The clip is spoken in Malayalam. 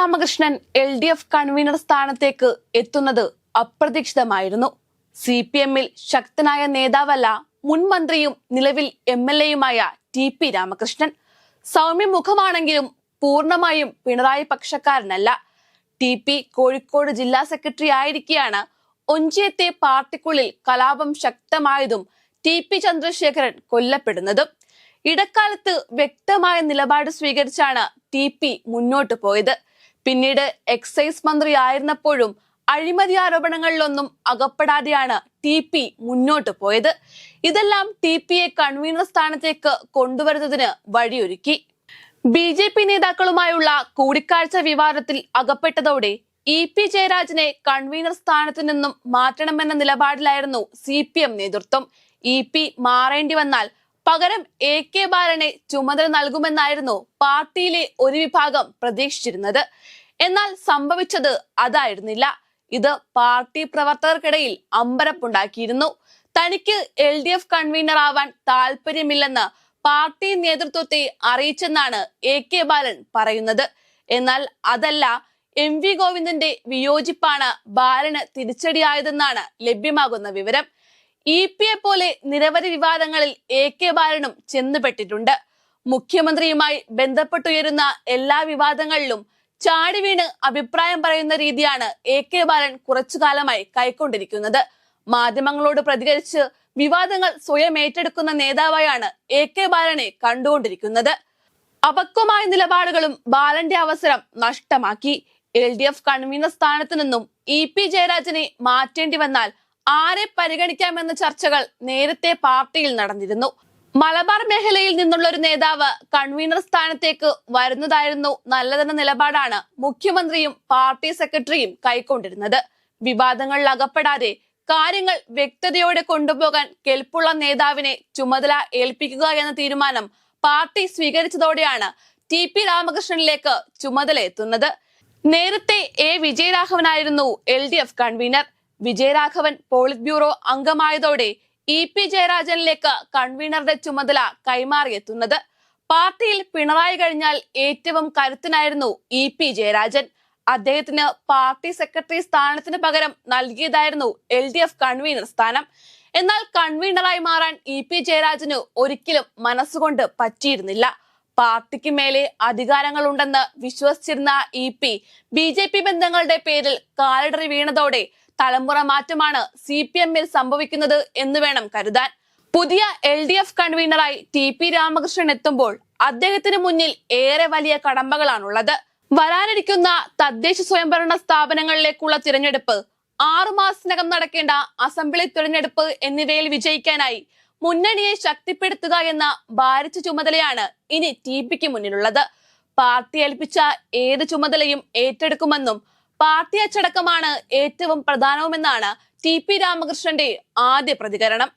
Ramakrishnan L D F convener സ്ഥാനത്തേക്ക് എത്തുന്നത് അപ്രതീക്ഷിതമായിരുന്നു. സി പി എമ്മിൽ ശക്തനായ നേതാവല്ല മുൻ മന്ത്രിയും നിലവിൽ എം എൽ എയുമായ ടി പി രാമകൃഷ്ണൻ. സൗമ്യമുഖമാണെങ്കിലും പൂർണമായും പിണറായി പക്ഷക്കാരനല്ല. ടി പി കോഴിക്കോട് ജില്ലാ സെക്രട്ടറി ആയിരിക്കെയാണ് ഒഞ്ചിയത്തെ പാർട്ടിക്കുള്ളിൽ കലാപം ശക്തമായതും ടി പി ചന്ദ്രശേഖരൻ കൊല്ലപ്പെടുന്നതും. ഇടക്കാലത്ത് വ്യക്തമായ നിലപാട് സ്വീകരിച്ചാണ് ടി പി മുന്നോട്ട് പോയത്. പിന്നീട് എക്സൈസ് മന്ത്രി ആയിരുന്നപ്പോഴും അഴിമതി ആരോപണങ്ങളിലൊന്നും അകപ്പെടാതെയാണ് ടി പി മുന്നോട്ട് പോയത്. ഇതെല്ലാം ടി പിയെ കൺവീനർ സ്ഥാനത്തേക്ക് കൊണ്ടുവരുന്നതിന് വഴിയൊരുക്കി. ബി ജെ പി നേതാക്കളുമായുള്ള കൂടിക്കാഴ്ച വിവാദത്തിൽ അകപ്പെട്ടതോടെ ഇ പി ജയരാജനെ കൺവീനർ സ്ഥാനത്തു നിന്നും മാറ്റണമെന്ന നിലപാടിലായിരുന്നു സി പി എം നേതൃത്വം. ഇ പി മാറേണ്ടി വന്നാൽ പകരം എ കെ ബാലനെ ചുമതല നൽകുമെന്നായിരുന്നു പാർട്ടിയിലെ ഒരു വിഭാഗം പ്രതീക്ഷിച്ചിരുന്നത്. എന്നാൽ സംഭവിച്ചത് അതായിരുന്നില്ല. ഇത് പാർട്ടി പ്രവർത്തകർക്കിടയിൽ അമ്പരപ്പുണ്ടാക്കിയിരുന്നു. തനിക്ക് എൽ ഡി എഫ് കൺവീനർ ആവാൻ താല്പര്യമില്ലെന്ന് പാർട്ടി നേതൃത്വത്തെ അറിയിച്ചെന്നാണ് എ കെ ബാലൻ പറയുന്നത്. എന്നാൽ അതല്ല എം വി ഗോവിന്ദന്റെ വിയോജിപ്പാണ് ബാലന് തിരിച്ചടിയായതെന്നാണ് ലഭ്യമാകുന്ന വിവരം. ഇ പി എ പോലെ നിരവധി വിവാദങ്ങളിൽ എ കെ ബാലനും ചെന്നുപെട്ടിട്ടുണ്ട്. മുഖ്യമന്ത്രിയുമായി ബന്ധപ്പെട്ടുയരുന്ന എല്ലാ വിവാദങ്ങളിലും ചാടി വീണ് അഭിപ്രായം പറയുന്ന രീതിയാണ് എ കെ ബാലൻ കുറച്ചു കാലമായി കൈക്കൊണ്ടിരിക്കുന്നത്. മാധ്യമങ്ങളോട് പ്രതികരിച്ച് വിവാദങ്ങൾ സ്വയം ഏറ്റെടുക്കുന്ന നേതാവായാണ് എ കെ ബാലനെ കണ്ടുകൊണ്ടിരിക്കുന്നത്. അപക്വമായ നിലപാടുകളും ബാലന്റെ അവസരം നഷ്ടമാക്കി. എൽ ഡി എഫ് കൺവീനർ സ്ഥാനത്ത് നിന്നും ഇ പി ജയരാജനെ മാറ്റേണ്ടി വന്നാൽ ആരെ പരിഗണിക്കാമെന്ന ചർച്ചകൾ നേരത്തെ പാർട്ടിയിൽ നടന്നിരുന്നു. മലബാർ മേഖലയിൽ നിന്നുള്ള ഒരു നേതാവ് കൺവീനർ സ്ഥാനത്തേക്ക് വരുന്നതായിരുന്നു നല്ലതെന്ന നിലപാടാണ് മുഖ്യമന്ത്രിയും പാർട്ടി സെക്രട്ടറിയും കൈക്കൊണ്ടിരുന്നത്. വിവാദങ്ങളിൽ അകപ്പെടാതെ കാര്യങ്ങൾ വ്യക്തതയോടെ കൊണ്ടുപോകാൻ കെൽപ്പുള്ള നേതാവിനെ ചുമതല ഏൽപ്പിക്കുക എന്ന തീരുമാനം പാർട്ടി സ്വീകരിച്ചതോടെയാണ് ടി പി രാമകൃഷ്ണനിലേക്ക് ചുമതല എത്തുന്നത്. നേരത്തെ A വിജയരാഘവനായിരുന്നു L D F convener. Vijayaraghavan polit bureau അംഗമായതോടെ E P ജയരാജനിലേക്ക് കൺവീനറുടെ ചുമതല കൈമാറിയെത്തുന്നത്. പാർട്ടിയിൽ പിണറായി കഴിഞ്ഞാൽ ഏറ്റവും കരുത്തനായിരുന്നു ഇ പി ജയരാജൻ. അദ്ദേഹത്തിന് പാർട്ടി സെക്രട്ടറി സ്ഥാനത്തിന് പകരം നൽകിയതായിരുന്നു എൽ ഡി എഫ് കൺവീനർ സ്ഥാനം. എന്നാൽ കൺവീനറായി മാറാൻ ഇ പി ജയരാജന് ഒരിക്കലും മനസ്സുകൊണ്ട് പറ്റിയിരുന്നില്ല. പാർട്ടിക്ക് മേലെ അധികാരങ്ങളുണ്ടെന്ന് വിശ്വസിച്ചിരുന്ന E P B J P ബന്ധങ്ങളുടെ പേരിൽ കാലിടറി വീണതോടെ തലമുറ മാറ്റമാണ് സി പി എമ്മിൽ സംഭവിക്കുന്നത് എന്ന് വേണം കരുതാൻ. പുതിയ എൽ ഡി എഫ് കൺവീനറായി ടി പി രാമകൃഷ്ണൻ എത്തുമ്പോൾ അദ്ദേഹത്തിന് മുന്നിൽ ഏറെ വലിയ കടമ്പകളാണുള്ളത്. വരാനിരിക്കുന്ന തദ്ദേശ സ്വയംഭരണ സ്ഥാപനങ്ങളിലേക്കുള്ള തിരഞ്ഞെടുപ്പ് ആറുമാസത്തിനകം നടക്കേണ്ട അസംബ്ലി തിരഞ്ഞെടുപ്പ് എന്നിവയിൽ വിജയിക്കാനായി മുന്നണിയെ ശക്തിപ്പെടുത്തുക എന്ന ഭാരിച്ച ചുമതലയാണ് ഇനി ടി പിക്ക് മുന്നിലുള്ളത്. പാർട്ടി ഏൽപ്പിച്ച ഏത് ചുമതലയും ഏറ്റെടുക്കുമെന്നും പാർട്ടി അച്ചടക്കമാണ് ഏറ്റവും പ്രധാനവുമെന്നാണ് ടി പി രാമകൃഷ്ണന്റെ ആദ്യ പ്രതികരണം.